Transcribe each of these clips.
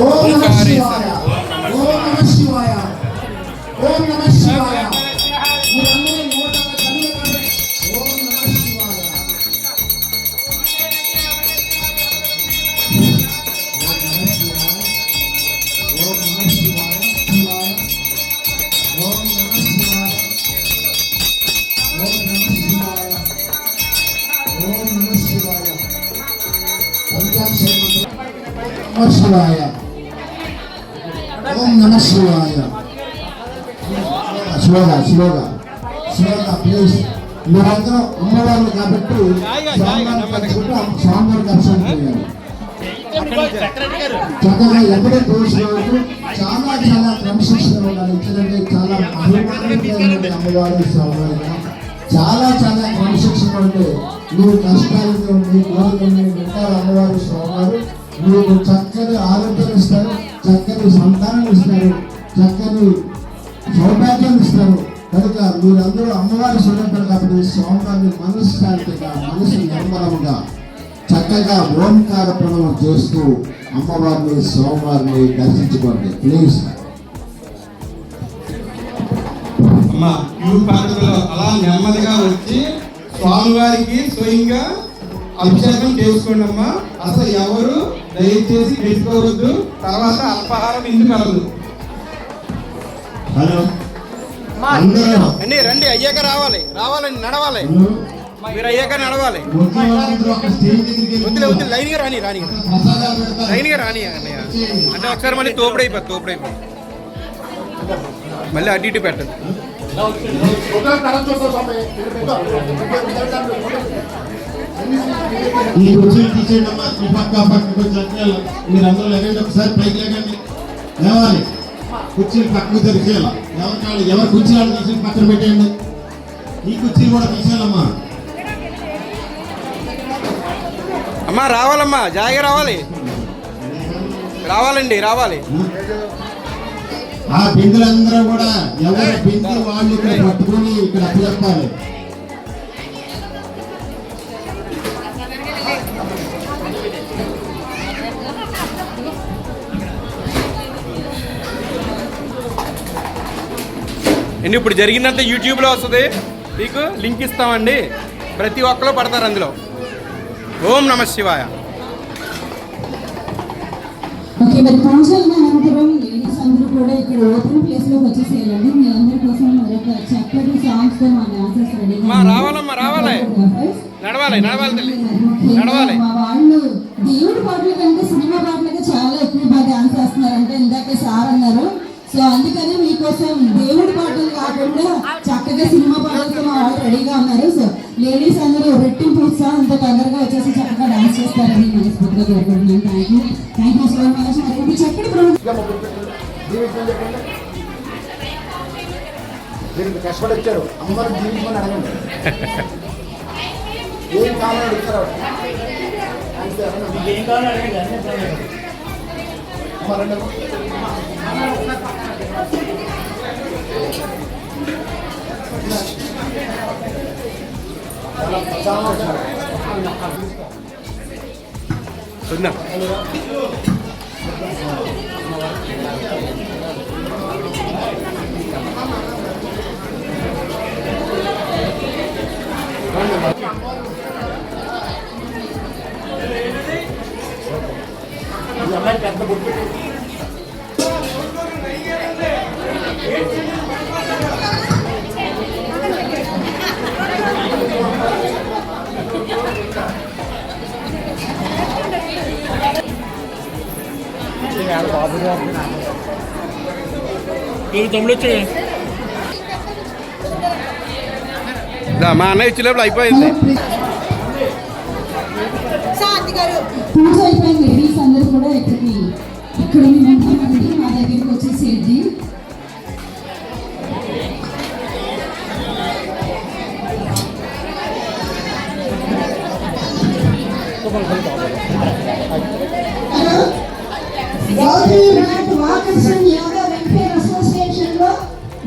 ఓం నమ శివాయ ఓం నమ శివాయ ఓం నమ శివాయ మీరందరూ నూట ఒక్క కన్నులు కంటే ఓం నమ శివాయ ఓం నమ శివాయ శివాయ ఓం నమ శివాయ ఓం నమ శివాయ ఓం నమ శివాయ పంచాక్షరి మంత్రం నమ శివాయ ఓం నమ శివాయ. శివగా శివగా. శివగా ప్లీజ్ మీరందరూ అమ్మవారు కాబట్టి స్వామివారి దర్శనం చేయాలి. చక్కగా ఎప్పుడే చూసినట్టు చాలా చాలా క్రమశిక్షణ ఉండాలి. ఎందుకంటే చాలా అభిమానమైనటువంటి అమ్మవారు స్వామివారిగా చాలా చాలా క్రమశిక్షణ ఉంటే నువ్వు కష్టాలతో నీ కోరికలు వింటారు అమ్మవారు స్వామివారు. మీకు చక్కని ఆరోగ్యం ఇస్తారు చక్కని సంతానం ఇస్తారు చక్కని సౌభాగ్యం ఇస్తారు. కనుక మీరందరూ అమ్మవారి స్వరూపాలు కాబట్టి స్వామివారిని మనశ్శాంతిగా మనసు నిర్మలముగా చక్కగా ఓంకార ప్రణవం చేస్తూ అమ్మవారిని స్వామివారిని దర్శించుకోండి. ప్లీజ్ అమ్మ ఈ పద్ధతిలో అలా నెమ్మదిగా వచ్చి స్వామివారికి స్వయంగా అభిషేకం చేసుకోండి అమ్మా అసలు ఎవరు దయచేసి పెట్టుకోవద్దు. తర్వాత అల్పాహారం ఇందుకు కలదు. హలో. అండి రండి అయ్యాక రావాలి రావాలండి నడవాలి. మీరు అయ్యాక నడవాలి. వద్దులే వెళ్ళి వద్దు లైన్గా రాని రాని. లైన్గా రాని అన్నయ్య. అంటే ఒకసారి మళ్ళీ తోపుడైపోతుంది తోపుడైపోతుంది మళ్ళీ అటు ఇటు పెట్టదు ఈ కుర్చీలు తీసేయండి అమ్మా ఈ పక్క ఆ పక్క కొంచెం అట్లా మీరు అందరూ లేకండి ఒకసారి పైకి లేకండి. లేవాలి. కుర్చీలు పక్కకు తెరిచేయాలి? ఎవరి కాళ్ళు ఎవరి కుర్చీలు తీసి పక్కన పెట్టేయండి? ఈ కుర్చీలు కూడా తీసేయాలమ్మా. అమ్మా రావాలమ్మా జాయిగా రావాలి. రావాలండి రావాలి. ఆ బిందులందరూ కూడా ఎవరి బిందు వాళ్ళు ఇక్కడ పట్టుకొని ఇక్కడ అప్పచెప్పాలి. అండి ఇప్పుడు జరిగిందంతా యూట్యూబ్లో వస్తుంది. మీకు లింక్ ఇస్తామండి. ప్రతి ఒక్కరు పడతారు అందులో. ఓం నమ శివాయ. ఓకే మరి పూజ అయిన అనంతరం లేడీస్ అందరూ కూడా ఇక్కడ ఓపెన్ ప్లేస్లోకి వచ్చేసేయాలండి. మీ అందరి కోసం మరొక చక్కటి సాంగ్స్తో మా డాన్సర్స్ రెడీగా అమ్మా, రావాలమ్మా, రావాలి. నడవాలి నడవాలి తల్లి. నడవాలి మా వాళ్ళు సో అందుకని మీకోసం దేవుడి పాటలు కాకుండా చక్కగా సినిమా పాటలతో మా వాళ్ళు రెడీగా ఉన్నారు. సో లేడీస్ అందరూ రెట్టింపు ఉత్సాహంతో తొందరగా వచ్చేసి చక్కగా డాన్స్ చేస్తారని మనస్ఫూర్తిగా కోరుకుంటున్నాను thank you thank you so much మరి ఇది చక్కటి ప్రోగ్రామ్ దీనికి కష్టపడి వచ్చారు అమ్మవారు జీవించమని అడగండి. ఏం కావాలని అడుగుతారు. అంతే ఏం కావాలని అడగండి Tuấn nào మా అన్నయ్య ఇచ్చేటప్పుడు అయిపోయింది ఇక్కడ ఉంటున్నారండి మా దగ్గరికి వచ్చేసేయండి యోగా వెల్ఫేర్ అసోసియేషన్లో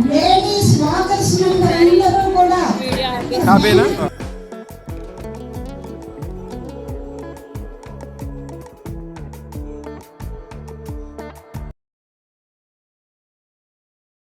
లేడీస్ వాకర్స్ అందరూ కూడా